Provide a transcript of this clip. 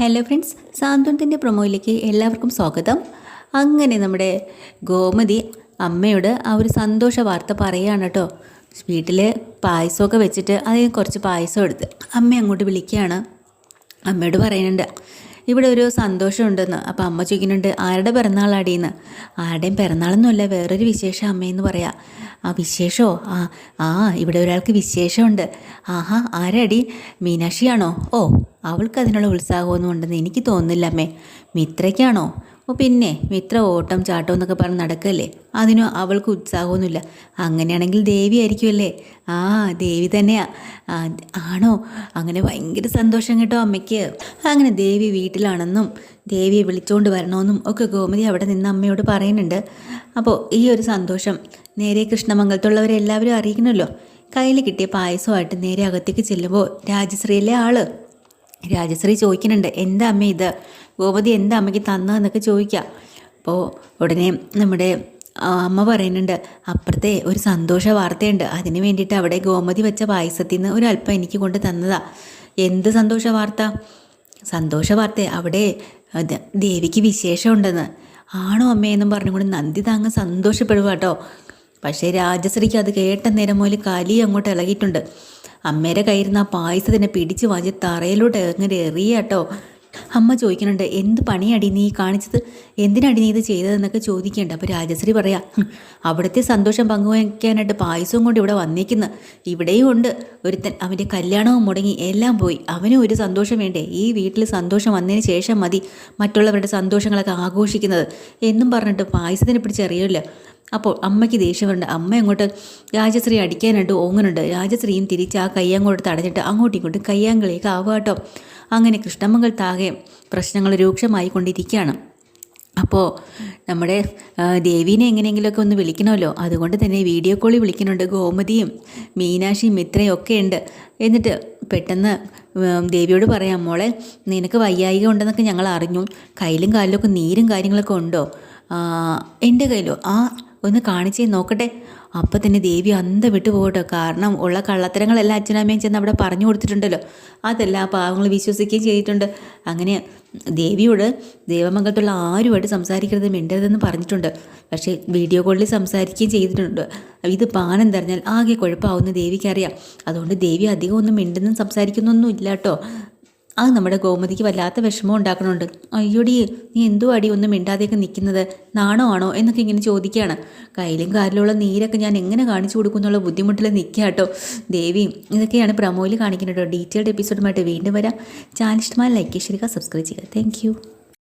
Hello friends സാന്ത്വനത്തിന്റെ പ്രൊമോയിലേക്ക് എല്ലാവർക്കും സ്വാഗതം. അങ്ങനെ നമ്മുടെ ഗോമതി അമ്മയോട് ആ ഒരു സന്തോഷ വാർത്ത പറയുകയാണ് കേട്ടോ വീട്ടിൽ പായസമൊക്കെ വെച്ചിട്ട് അതിൽ കുറച്ച് പായസം എടുത്ത് അമ്മ അങ്ങോട്ട് വിളിക്കുകയാണ്. അമ്മയോട് പറയുന്നുണ്ട് ഇവിടെ ഒരു സന്തോഷമുണ്ടെന്ന്. അപ്പം അമ്മ ചോദിക്കുന്നുണ്ട് ആരുടെ പിറന്നാളാടിയെന്ന് ആരുടെയും പിറന്നാളൊന്നുമല്ല വേറൊരു വിശേഷം അമ്മയെന്ന് പറയാം. ആ വിശേഷമോ ആ ആ ഇവിടെ ഒരാൾക്ക് വിശേഷമുണ്ട്. ആഹാ ആരടി? മീനാക്ഷിയാണോ? ഓ അവൾക്ക് അതിനുള്ള ഉത്സാഹമൊന്നും ഉണ്ടെന്ന് എനിക്ക് തോന്നുന്നില്ല അമ്മേ. മിത്രയ്ക്കാണോ? ഓ പിന്നെ. മിത്ര ഓട്ടം ചാട്ടം എന്നൊക്കെ പറഞ്ഞ് നടക്കല്ലേ? അതിനോ അവൾക്ക് ഉത്സാഹമൊന്നുമില്ല. അങ്ങനെയാണെങ്കിൽ ദേവി ആയിരിക്കുമല്ലേ? ആ ദേവി തന്നെയാ. ആണോ? അങ്ങനെ ഭയങ്കര സന്തോഷം കേട്ടോ അമ്മയ്ക്ക്. അങ്ങനെ ദേവി വീട്ടിലാണെന്നും ദേവിയെ വിളിച്ചുകൊണ്ട് വരണമെന്നും ഒക്കെ ഗോമതി അവിടെ നിന്ന് അമ്മയോട് പറയുന്നുണ്ട്. അപ്പോൾ ഈ ഒരു സന്തോഷം നേരെ കൃഷ്ണമംഗലത്തുള്ളവരെല്ലാവരും അറിയിക്കണമല്ലോ. കയ്യിൽ കിട്ടിയ പായസമായിട്ട് നേരെ അകത്തേക്ക് ചെല്ലുമ്പോൾ രാജശ്രീയിലെ ആൾ? രാജശ്രീ ചോദിക്കുന്നുണ്ട് എന്താ അമ്മ ഇത്? ഗോപതി എന്താ അമ്മയ്ക്ക് തന്നതെന്നൊക്കെ ചോദിക്കാം. അപ്പോൾ ഉടനെ നമ്മുടെ അമ്മ പറയുന്നുണ്ട് അപ്പുറത്തെ ഒരു സന്തോഷ വാർത്തയുണ്ട്. അതിന് വേണ്ടിയിട്ട് അവിടെ ഗോമതി വെച്ച പായസത്തിൽ നിന്ന് ഒരല്പം എനിക്ക് കൊണ്ട് തന്നതാ. എന്ത് സന്തോഷ വാർത്ത? സന്തോഷ വാർത്ത അവിടെ ദേവിക്ക് ദേവിക്ക് വിശേഷമുണ്ടെന്ന്. ആണോ അമ്മയെന്നും പറഞ്ഞുകൊണ്ട് നന്ദി താങ്ങ് സന്തോഷപ്പെടുക കേട്ടോ പക്ഷേ രാജശ്രീക്ക് അത് കേട്ട നേരം മുതൽ കലി അങ്ങോട്ട് ഇളകിയിട്ടുണ്ട്. അമ്മയുടെ കയ്യിരുന്ന ആ പായസത്തിനെ പിടിച്ച് വാങ്ങി തറയിലോട്ട് അങ്ങനെ എറിയാട്ടോ. അമ്മ ചോദിക്കുന്നുണ്ട് എന്ത് പണിയടി നീ കാണിച്ചത്? എന്തിനാടി നീ ഇത് ചെയ്തതെന്നൊക്കെ ചോദിക്കേണ്ട അപ്പോൾ രാജശ്രീ പറയാ "ഹും, അവിടുത്തെ സന്തോഷം പങ്കുവയ്ക്കാനായിട്ട് പായസവും കൊണ്ട് ഇവിടെ വന്നിരിക്കുന്നു ഇവിടെയും ഉണ്ട്. ഒരുത്തൻ അവന്റെ കല്യാണവും മുടങ്ങി എല്ലാം പോയി. അവനും ഒരു സന്തോഷം വേണ്ടേ? ഈ വീട്ടിൽ സന്തോഷം വന്നതിന് ശേഷം മതി മറ്റുള്ളവരുടെ സന്തോഷങ്ങളൊക്കെ ആഘോഷിക്കുന്നത്. എന്നും പറഞ്ഞിട്ട് പായസത്തിനെ പിടിച്ചറിയില്ല അപ്പോൾ അമ്മയ്ക്ക് ദേഷ്യം വരുന്നുണ്ട് അമ്മ അങ്ങോട്ട് രാജശ്രീ അടിക്കാനായിട്ട് ഓങ്ങുന്നുണ്ട്. രാജശ്രീയും തിരിച്ച് ആ കയ്യങ്ങോട്ട് തടഞ്ഞിട്ട് അങ്ങോട്ടും ഇങ്ങോട്ടും കയ്യാങ്കളിയൊക്കെ ആവാട്ടോ അങ്ങനെ കൃഷ്ണമംഗൽ താകെ പ്രശ്നങ്ങൾ രൂക്ഷമായി കൊണ്ടിരിക്കുകയാണ് അപ്പോൾ നമ്മുടെ ദേവീനെ എങ്ങനെയെങ്കിലുമൊക്കെ ഒന്ന് വിളിക്കണമല്ലോ. അതുകൊണ്ട് തന്നെ വീഡിയോ കോളിൽ വിളിക്കുന്നുണ്ട് ഗോമതിയും മീനാക്ഷിയും മിത്രയും ഒക്കെ ഉണ്ട്. എന്നിട്ട് പെട്ടെന്ന് ദേവിയോട് പറയാം മോളെ നിനക്ക് വയ്യായിക ഉണ്ടെന്നൊക്കെ ഞങ്ങൾ അറിഞ്ഞു. കയ്യിലും കാലിലൊക്കെ നീരും കാര്യങ്ങളൊക്കെ ഉണ്ടോ? എന്റെ കയ്യിലോ? ആ ഒന്ന് കാണിച്ചേ നോക്കട്ടെ. അപ്പം തന്നെ ദേവി അന്ത വിട്ടു പോകട്ടോ. കാരണം ഉള്ള കള്ളത്തരങ്ങളെല്ലാം അച്ഛനമ്മയും ചെന്ന് അവിടെ പറഞ്ഞു കൊടുത്തിട്ടുണ്ടല്ലോ. അതെല്ലാം ആ പാവങ്ങൾ വിശ്വസിക്കുകയും ചെയ്തിട്ടുണ്ട്. അങ്ങനെ ദേവിയോട് ദേവമംഗലത്തുള്ള ആരുമായിട്ട് സംസാരിക്കരുത് മിണ്ടരുതെന്ന് പറഞ്ഞിട്ടുണ്ട്. പക്ഷേ വീഡിയോ കോളിൽ സംസാരിക്കുകയും ചെയ്തിട്ടുണ്ട്. ഇത് പാനം തെരഞ്ഞാൽ ആകെ കുഴപ്പമാവുന്ന ദേവിക്കറിയാം. അതുകൊണ്ട് ദേവി അധികം ഒന്നും മിണ്ടുന്നും സംസാരിക്കുന്നൊന്നും ഇല്ല കേട്ടോ. അത് നമ്മുടെ ഗോമതിക്ക് വല്ലാത്ത വിഷമം ഉണ്ടാക്കണുണ്ട്. അയ്യോടി നീ എന്തോ അടി ഒന്നും മിണ്ടാതെയൊക്കെ നിൽക്കുന്നത്. നാണോ ആണോ? എന്നൊക്കെ ഇങ്ങനെ ചോദിക്കുകയാണ്. കയ്യിലും കാലിലുള്ള നീരൊക്കെ ഞാൻ എങ്ങനെ കാണിച്ചു കൊടുക്കുന്നുള്ള ബുദ്ധിമുട്ടിൽ നിൽക്കുക കേട്ടോ. ദേവി ഇതൊക്കെയാണ് പ്രമോയിൽ കാണിക്കുന്നത് കേട്ടോ. ഡീറ്റെയിൽഡ് എപ്പിസോഡുമായിട്ട് വീണ്ടും വരാം. ചാനൽ ഇഷ്ടമായ ലൈക്ക് ചെയ്യുക സബ്സ്ക്രൈബ് ചെയ്യുക. താങ്ക്